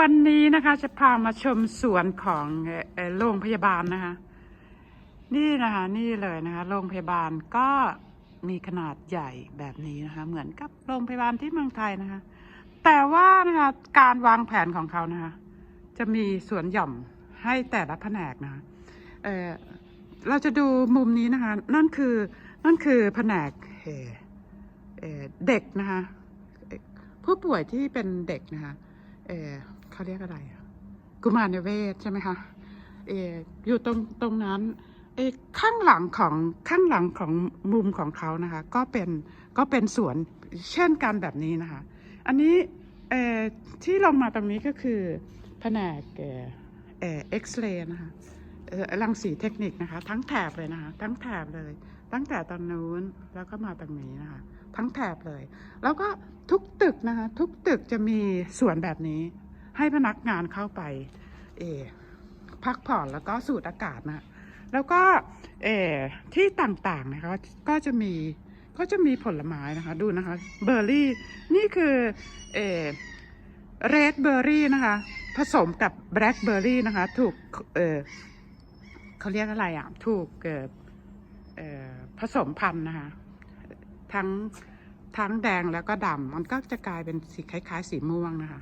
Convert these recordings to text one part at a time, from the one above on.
วันนี้นะคะจะพามาชมสวนของโรงพยาบาลนะคะ นี่นะคะนี่เลยนะคะโรงพยาบาลก็มีขนาดใหญ่แบบนี้นะคะ เหมือนกับโรงพยาบาลที่เมืองไทยนะคะ แต่ว่านะคะการวางแผนของเขานะคะ จะมีสวนหย่อมให้แต่ละแผนกนะคะเออเราจะดูมุมนี้นะคะ นั่นคือนั่นคือแผนกเออเด็กนะคะผู้ป่วยที่เป็นเด็กนะคะ เขาเรียกอะไรกุมารเวชใช่ไหมคะเอออยู่ตรงตรงนั้นเออข้างหลังของข้างหลังของมุมของเขานะคะ ก็เป็นก็เป็นสวนเช่นกันแบบนี้นะคะ อันนี้เออที่ลงมาตรงนี้ก็คือแผนกเออเอ็กซเรย์นะคะรังสีเทคนิคนะคะ ทั้งแถบเลยนะคะ ทั้งแถบเลย ตั้งแต่ตอนนู้นแล้วก็มาตรงนี้นะคะ ทั้งแถบเลย แล้วก็ทุกตึกนะคะ ทุกตึกจะมีสวนแบบนี้ ให้พนักงานเข้าไป เอพักผ่อนแล้วก็สูดอากาศนะแล้วก็เอที่ต่างๆนะคะก็จะมีก็จะมีผลไม้นะคะ ดูนะคะเบอร์รี่นี่คือเออเรดเบอร์รี่นะคะ ผสมกับแบล็คเบอร์รี่นะคะ ถูกเออเขาเรียกอะไรอะ ถูกเออเออผสมพันธุ์นะคะ ทั้งทั้งแดงแล้วก็ดำมันก็จะกลายเป็นสีคล้าย ๆ สีม่วงนะคะ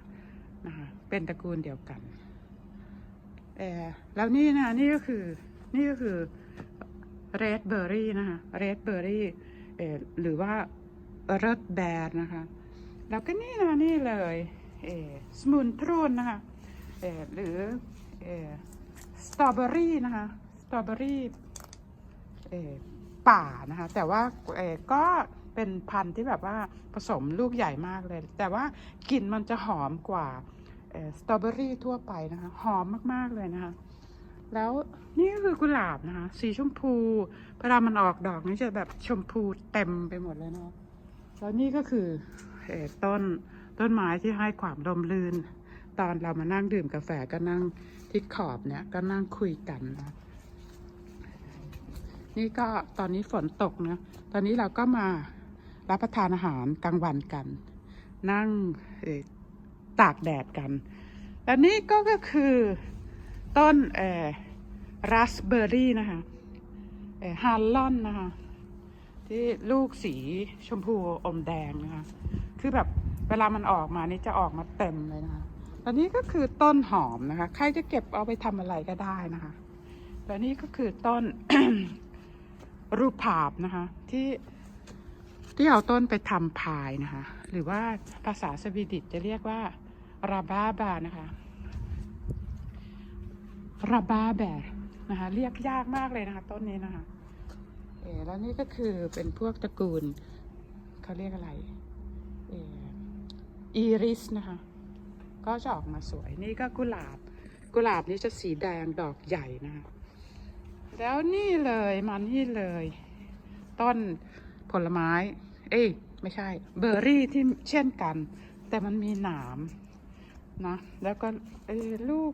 นะคะ เป็นตระกูลเดียวกันเออแล้วนี่นะนี่ก็คือนี่ก็คือเรดเบอร์รี่นะคะเรดเบอร์รี่อหรือว่าเรดแบร์นะคะแล้วก็นี่นะนี่เลยเออสมุนทรูนนะคะเออหรือเออสตรอเบอรี่นะคะสตรอเบอรี่เอ่อป่านะคะแต่ว่าเอ่อก็เป็นพันธุ์ที่แบบว่าผสมลูกใหญ่มากเลย แต่ว่ากลิ่นมันจะหอมกว่า สตรอเบอรี่ทั่วไปนะคะ หอมมากๆเลยนะคะ แล้วนี่คือกุหลาบนะคะ สีชมพูเวลามันออกดอกนี่จะแบบชมพูเต็มไปหมดเลยนะคะแล้วนี่ก็คือต้นต้นไม้ที่ให้ความร่มรื่น ตอนเรามานั่งดื่มกาแฟก็นั่งที่ขอบเนี่ยก็นั่งคุยกันนะนี่ก็ตอนนี้ฝนตกนะ ตอนนี้เราก็มารับประทานอาหารกลางวันกัน นั่ง ตากแดดกัน แล้วนี่ก็ก็คือต้นเออราสเบอร์รี่นะคะเออฮาร์ลอนนะคะ ที่ลูกสีชมพูอมแดงนะคะ คือแบบเวลามันออกมานี่จะออกมาเต็มเลยนะคะตอนนี้ก็คือต้นหอมนะคะ ใครจะเก็บเอาไปทำอะไรก็ได้นะคะแล้วนี่ก็คือต้นรูปภาพนะคะ ที่ที่เอาต้นไปทำพายนะคะ หรือว่าภาษาสวีดิชจะเรียกว่าราบาบานะคะราบาแบร์นะคะเรียกยากมากเลยนะคะ ต้นนี้นะคะเออแล้วนี่ก็คือเป็นพวกตระกูลเขาเรียกอะไรเอออีริสนะคะ ก็จะออกมาสวยนี่ก็กุหลาบ กุหลาบนี้จะสีแดงดอกใหญ่นะคะแล้วนี่เลยมานี่เลย ต้นผลไม้ เอ้ ไม่ใช่ เบอร์รี่ที่เช่นกัน แต่มันมีหนามนะ แล้วก็เอ้ลูก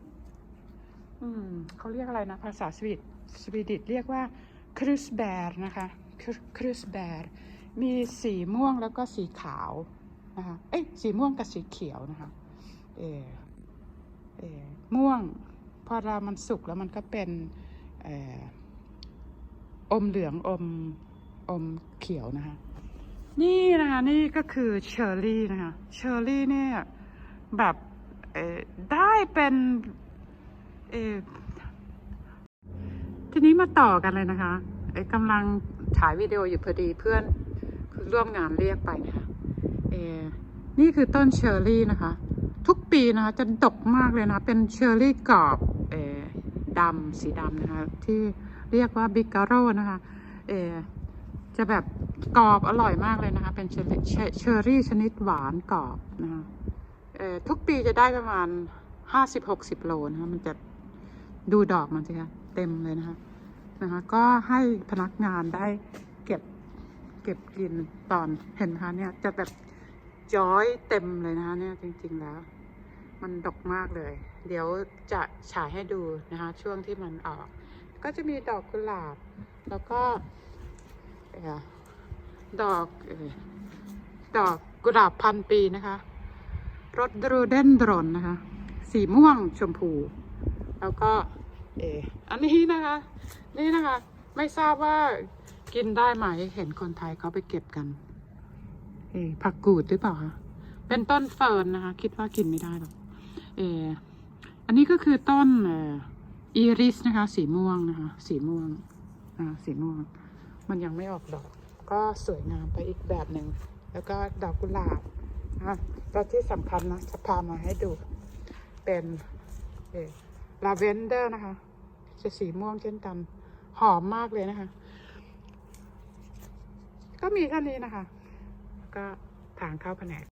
อืมเขาเรียกอะไรนะ ภาษาสวีดสวีดิชเรียกว่าคริสแบร์นะคะคริสแบร์มีสีม่วงแล้วก็สีขาวนะคะเอ้ยสีม่วงกับสีเขียวนะคะเออเออม่วง พอเรามันสุกแล้วมันก็เป็นออมเหลืองอมอมเขียวนะคะ นี่นะคะนี่ก็คือเชอร์รี่นะคะเชอร์รี่เนี่ยแบบเอได้เป็นเอทีนี้มาต่อกันเลยนะคะเอกำลังถ่ายวิดีโออยู่พอดีเพื่อนร่วมงานเรียกไปนะคะเอนี่คือต้นเชอร์รี่นะคะ ทุกปีนะคะจะดกมากเลยนะ เป็นเชอร์รี่กรอบเอดำสีดำนะคะ ที่เรียกว่าบิกาโรนะคะเอ จะแบบกรอบอร่อยมากเลยนะคะ เป็นเชอร์รี่เชอร์รี่ชนิดหวานกรอบนะคะเออทุกปีจะได้ประมาณห้าสิบหกสิบโลนะคะมันจะดูดอกมันสิคะเต็มเลยนะคะนะคะ ก็ให้พนักงานได้เก็บเก็บกินตอนเห็นคะเนี่ยจะแบบย้อยเต็มเลยนะคะเนี่ยจริง ๆแล้ว มันดกมากเลย เดี๋ยวจะฉายให้ดูนะคะ ช่วงที่มันออก ก็จะมีดอกกุหลาบ แล้วก็ ดอกดอกกุหลาบพันปีนะคะ รถโรเดนดรอนนะคะ สีม่วงชมพู แล้วก็เอออันนี้นะคะ นี่นะคะ ไม่ทราบว่ากินได้ไหม เห็นคนไทยเขาไปเก็บกัน เออผักกูดหรือเปล่าคะ เป็นต้นเฟิร์นนะคะ คิดว่ากินไม่ได้หรอก เอออันนี้ก็คือต้นเอออีริสนะคะ สีม่วงนะคะ สีม่วง อ่า สีม่วง มันยังไม่ออกดอก ก็สวยงามไปอีกแบบหนึ่ง แล้วก็ดอกกุหลาบนะแล้วที่สำคัญนะจะพามาให้ดู เป็นเออลาเวนเดอร์นะคะ จะสีม่วงเช่นกัน หอมมากเลยนะคะ ก็มีแค่นี้นะคะ ก็ทางเข้าแผนก